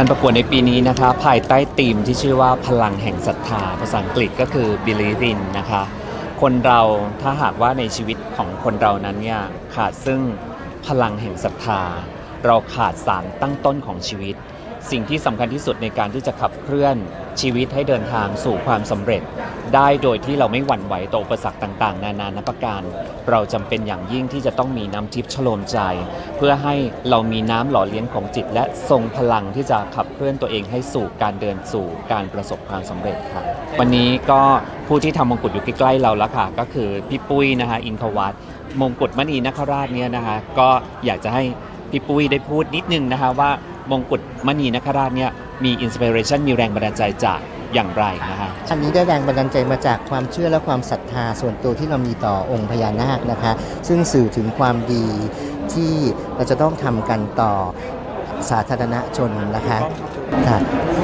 การประกวดในปีนี้นะคะภายใต้ธีมที่ชื่อว่าพลังแห่งศรัทธาภาษาอังกฤษก็คือ believe in นะคะคนเราถ้าหากว่าในชีวิตของคนเรานั้นเนี่ยขาดซึ่งพลังแห่งศรัทธา เราขาดสารตั้งต้นของชีวิต สิ่งที่สำคัญที่สุดในการที่จะขับเคลื่อนชีวิตให้เดินทางสู่ความสำเร็จ ได้โดยที่เราไม่หวั่นไหวต่ออุปสรรคต่างๆ นานานับประการ เราจำเป็นอย่างยิ่งที่จะต้องมีน้ำทิพย์ชโลมใจ เพื่อให้เรามีน้ำหล่อเลี้ยงของจิต และทรงพลังที่จะขับเคลื่อนตัวเองให้สู่การเดินสู่การประสบความสำเร็จค่ะ วันนี้ก็ผู้ที่ทำมงกุฎอยู่ใกล้ๆเราแล้วค่ะ ก็คือพี่ปุ้ยนะคะอินทวัฒน์มงกุฎมณีนคราชเนี่ยนะคะก็อยากจะให้พี่ปุ้ยได้พูดนิดนึงนะคะว่า มงกุฎมณีนคราชเนี่ยมีอินสปิเรชันมีแรงบันดาลใจจากอย่างไรนะคะอันนี้ได้แรงบันดาลใจมาจากความเชื่อและความศรัทธาส่วนตัวที่เรามีต่อองค์พญานาคนะคะ ซึ่งสื่อถึงความดีที่เราจะต้องทำกันต่อสาธารณชนนะคะค่ะ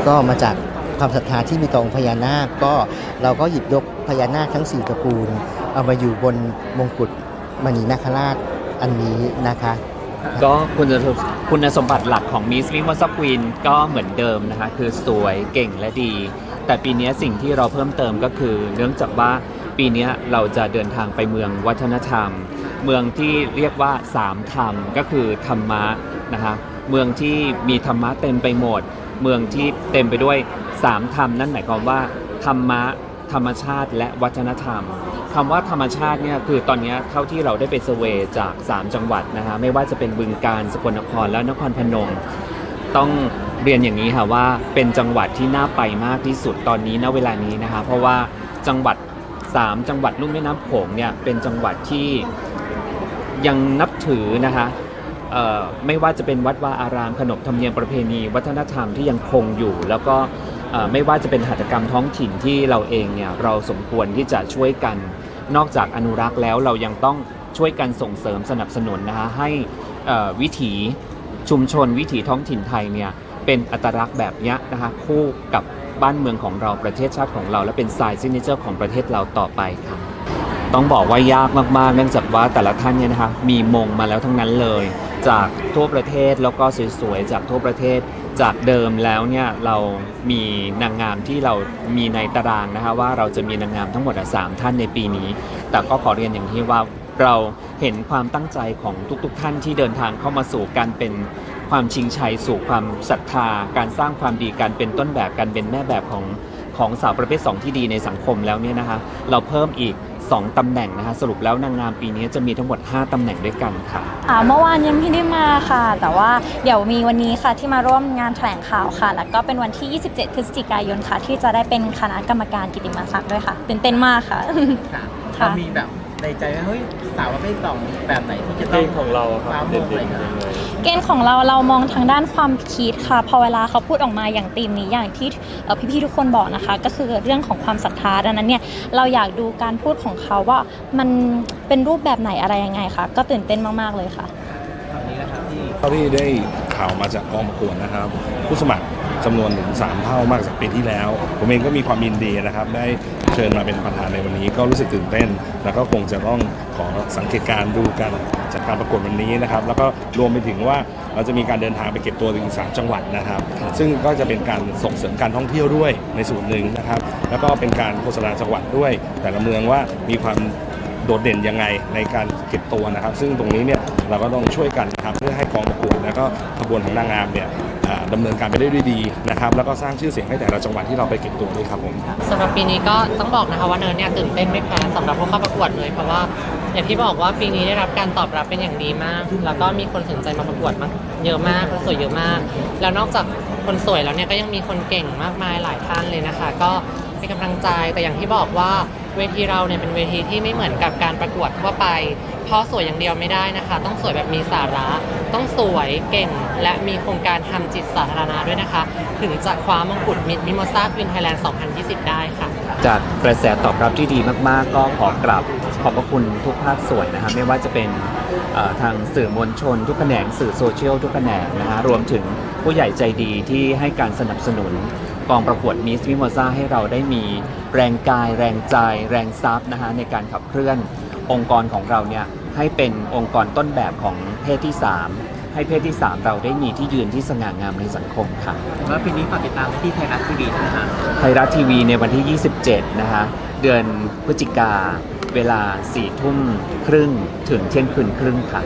ก็มาจากความศรัทธาที่มีต่อองค์พญานาคก็เราก็หยิบยกพญานาคทั้งสี่ตระกูล เอามาอยู่บนมงกุฎมณีนาคราชอันนี้นะคะ ก็คุณสมคุณสมบัติหลักของมิสมิมอสควีนก็เหมือนเดิมนะคะ คือสวยเก่งและดี แต่ปีนี้สิ่งที่เราเพิ่มเติมก็คือ เนื่องจากว่าปีนี้เราจะเดินทางไปเมืองวัฒนธรรม เมืองที่เรียกว่าสามธรรมก็คือธรรมะนะคะเมืองที่มีธรรมะเต็มไปหมด เมืองที่เต็มไปด้วยสามธรรมนั่นหมายความว่าธรรมะธรรมชาติและวัฒนธรรม คำว่าธรรมชาติเนี่ยคือตอนนี้เท่าที่เราได้ไปเซอร์เวย์จาก 3 จังหวัดนะคะไม่ว่าจะเป็นบึงกาฬสกลนครและนครพนม ต้องเรียนอย่างนี้ค่ะว่าเป็นจังหวัดที่น่าไปมากที่สุดตอนนี้ณเวลานี้นะคะเพราะว่าจังหวัด 3 จังหวัดลุ่มแม่น้ำโขงเนี่ยเป็นจังหวัดที่ยังนับถือนะคะไม่ว่าจะเป็นวัดวาอารามขนบธรรมเนียมประเพณี วัฒนธรรมที่ยังคงอยู่ แล้วก็ไม่ว่าจะเป็นหัตถกรรมท้องถิ่นที่เราเองเนี่ยเราสมควรที่จะช่วยกัน นอกจากอนุรักษ์แล้วเรายังต้องช่วยกันส่งเสริมสนับสนุนนะคะให้วิถีชุมชนวิถีท้องถิ่นไทยเนี่ยเป็นอัตลักษณ์แบบนี้นะคะคู่กับบ้านเมืองของเราประเทศชาติของเรา และเป็นสายซิกเนเจอร์ของประเทศเราต่อไปค่ะต้องบอกว่ายากมากๆ เนื่องจากว่าแต่ละท่านเนี่ยนะคะมีมงมาแล้วทั้งนั้นเลย จากทั่วประเทศแล้วก็สวยๆจากทั่วประเทศ จากเดิมแล้วเนี่ยเรามีนางงามที่เรามีในตารางนะคะว่าเราจะมีนางงามทั้งหมดสามท่านในปีนี้ แต่ก็ขอเรียนอย่างที่ว่าเราเห็นความตั้งใจของทุกๆท่านที่เดินทางเข้ามาสู่การเป็นความชิงชัยสู่ความศรัทธา การสร้างความดีการเป็นต้นแบบการเป็นแม่แบบของของสาวประเภท 2 ที่ดีในสังคมแล้วเนี่ยนะคะเราเพิ่มอีก 2 ตำแหน่งนะคะสรุปแล้วนางงามปีนี้จะมีทั้งหมด 5 ตำแหน่งด้วยกันค่ะค่ะเมื่อวานยังไม่ได้มาค่ะ แต่ว่าเดี๋ยวมีวันนี้ค่ะที่มาร่วมงานแถลงข่าวค่ะ แล้วก็เป็นวันที่ 27 พฤศจิกายนค่ะ ที่จะได้เป็นคณะกรรมการกิตติมศักดิ์ด้วยค่ะตื่นเต้นมากค่ะ ค่ะค่ะเรามีแบบ ในใจไหมเฮ้ยสาวประเภทสองแบบไหนที่จะเพต้ลองงของเราคฟ้ารับมเด่งอะไรนกันๆเลยเกณฑ์ของเราเรามองทางด้านความคิดค่ะพอเวลาเขาพูดออกมาอย่างธีมนี้อย่างที่เอ่อพี่ๆทุกคนบอกนะคะ ก็คือเรื่องของความศรัทธาดังนั้นเนี่ยเราอยากดูการพูดของเขาว่ามันเป็นรูปแบบไหนอะไรยังไงค่ะก็ตื่นเต้นมากๆเลยค่ะฝั่งนี้นะครับที่เท่าที่ได้ข่าวมาจากกองประกวดนะครับ ผู้สมัคร จำนวนถึง 3 เท่ามากจากปีที่แล้ว ผมเองก็มีความยินดีนะครับ ได้เชิญมาเป็นประธานในวันนี้ ก็รู้สึกตื่นเต้น แล้วก็คงจะต้องขอสังเกตการดูกันจากการประกวดวันนี้นะครับ แล้วก็รวมไปถึงว่าเราจะมีการเดินทางไปเก็บตัวถึง 3 จังหวัดนะครับ ซึ่งก็จะเป็นการส่งเสริมการท่องเที่ยวด้วยในส่วนหนึ่งนะครับ แล้วก็เป็นการโฆษณาจังหวัดด้วย แต่ละเมืองว่ามีความโดดเด่นยังไงในการเก็บตัวนะครับ ซึ่งตรงนี้เนี่ยเราก็ต้องช่วยกันนะครับเพื่อให้กองประกวดแล้วก็ขบวนของนางงามเนี่ย อ่าดำเนินการไปได้ด้วยดีนะครับแล้วก็สร้างชื่อเสียงให้แต่ละจังหวัดที่เราไปเก็บตัวด้วยครับผมสำหรับปีนี้ก็ต้องบอกนะคะว่าเนิร์ดเนี่ยตื่นเต้นไม่แพ้สำหรับผู้เข้าประกวดเลยเพราะว่าอย่างที่บอกว่าปีนี้ได้รับการตอบรับเป็นอย่างดีมาก แล้วก็มีคนสนใจมาประกวดมากเยอะมากคนสวยเยอะมาก แล้วนอกจากคนสวยแล้วเนี่ยก็ยังมีคนเก่งมากมายหลายท่านเลยนะคะ ก็เป็นกำลังใจแต่อย่างที่บอกว่า เวทีเราเนี่ยเป็นเวทีที่ไม่เหมือนกับการประกวดทั่วไป เพราะสวยอย่างเดียวไม่ได้นะคะ ต้องสวยแบบมีสาระ ต้องสวยเก่ง และมีโครงการทำจิตสาธารณะด้วยนะคะ ถึงจะคว้ามงกุฎมิดมิโมซาควินไทยแลนด์ 2020 ได้ค่ะ จากกระแสตอบรับที่ดีมากๆ ก็ขอกราบขอบพระคุณทุกภาคส่วนนะครับไม่ว่าจะเป็นทางสื่อมวลชน ทุกแขนงสื่อโซเชียลทุกแขนงนะฮะรวมถึงผู้ใหญ่ใจดีที่ให้การสนับสนุน กองประกวดมิส m ิโมซาให้เราได้มีแรงกาย แรงใจ แรงทรัพย์นะฮะในการขับเคลื่อนองค์กรของเราเนี่ยให้เป็นองค์กรต้นแบบของเพศที่ 3 ให้เพศที่ 3 เราได้มีที่ยืนที่สง่างามในสังคมค่ะแล้วปีนี้ฝากติดตามที่ไทยรัฐทีวีด้วยนะฮะไทยรัฐทีวีในวันที่ 27 นะคะเดือนพฤศจิกาเวลา4ทุ่มครึ่งถึงเที่ยงคืนครึ่งค่ะ